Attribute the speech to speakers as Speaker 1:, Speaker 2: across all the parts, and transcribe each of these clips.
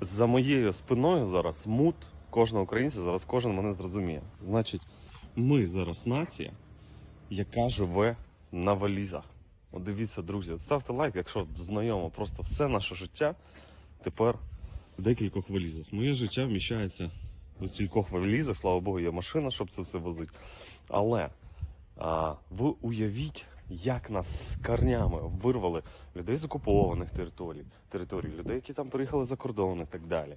Speaker 1: за моєю спиною зараз мут кожного українця, зараз кожен мене зрозуміє. Значить, ми зараз нація, яка живе на валізах. От дивіться, друзі, ставте лайк, якщо знайомо, просто все наше життя тепер в декількох валізах. Моє життя вміщається у стількох валізах, слава Богу, є машина, щоб це все возити. Але а, ви уявіть, як нас з корнями вирвали людей з окупованих територій, територій, людей, які там приїхали за кордон і так далі.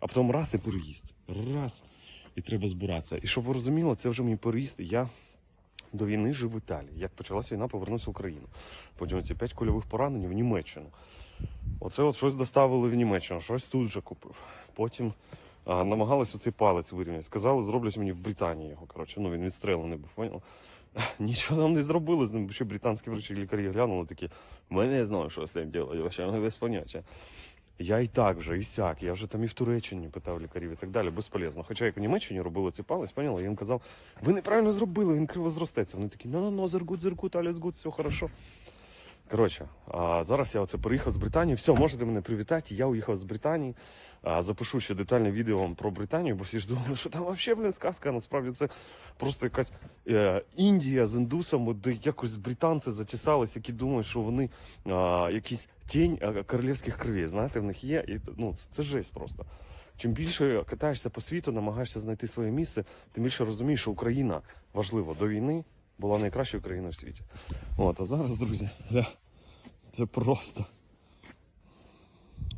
Speaker 1: А потім раз і переїзд. Раз. І треба збиратися. І щоб ви розуміли, це вже мій переїзд. Я до війни жив в Італії. Як почалася війна, повернувся в Україну. Потім ці п'ять кульових поранень в Німеччину. Оце от щось доставили в Німеччину, щось тут же купив. Потім а, намагалися цей палець вирівняти. Сказали, зроблять мені в Британії його. Коротше, ну він відстрелений був, поняв? Нічого там не зробили з ним, ще британські врачі лікарі глянули такі. Ми не знаю, що з цим робити, вообще без поняття. Я і так вже, і сяк, я вже там і в Туреччині питав лікарів і так далі, безполезно. Хоча як в Німеччині робили цей палець, поняла, я їм казав, ви неправильно зробили, він криво зростеться. Вони такі, ну ну ну зергут, зергут, аліс гуд, все хорошо. Коротше, а зараз я оце переїхав з Британії. Все, можете мене привітати. Я уїхав з Британії. А, запишу ще детальне відео вам про Британію, бо всі ж думали, що там взагалі, блін, сказка. Насправді це просто якась е, Індія з індусами, де якось британці затісались, які думають, що вони а, якісь тінь королівських кровей. Знаєте, в них є. І, ну, це жесть просто. Чим більше катаєшся по світу, намагаєшся знайти своє місце, тим більше розумієш, що Україна важливо до війни була найкращою країною в світі. От, а зараз, друзі, ля, це просто.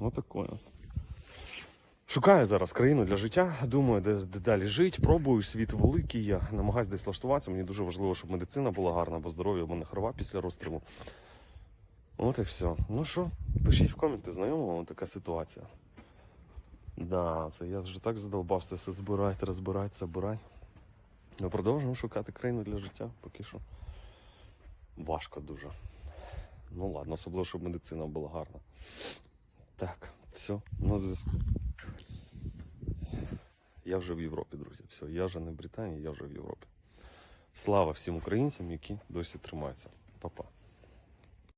Speaker 1: Отакое. Шукаю зараз країну для життя. Думаю, де, де далі жити. Пробую світ великий. Я намагаюся десь влаштуватися. Мені дуже важливо, щоб медицина була гарна, бо здоров'я в мене хрова після розстрілу. От і все. Ну що, пишіть в коменти, знайома вам така ситуація. Да, це я вже так задовбався все збирати, розбирати, забирати. Ми продовжуємо шукати країну для життя, поки що. Важко дуже. Ну ладно, особливо, щоб медицина була гарна. Так, все, на зв'язку. Я вже в Європі, друзі. Все, я вже не в Британії, я вже в Європі. Слава всім українцям, які досі тримаються. Па-па.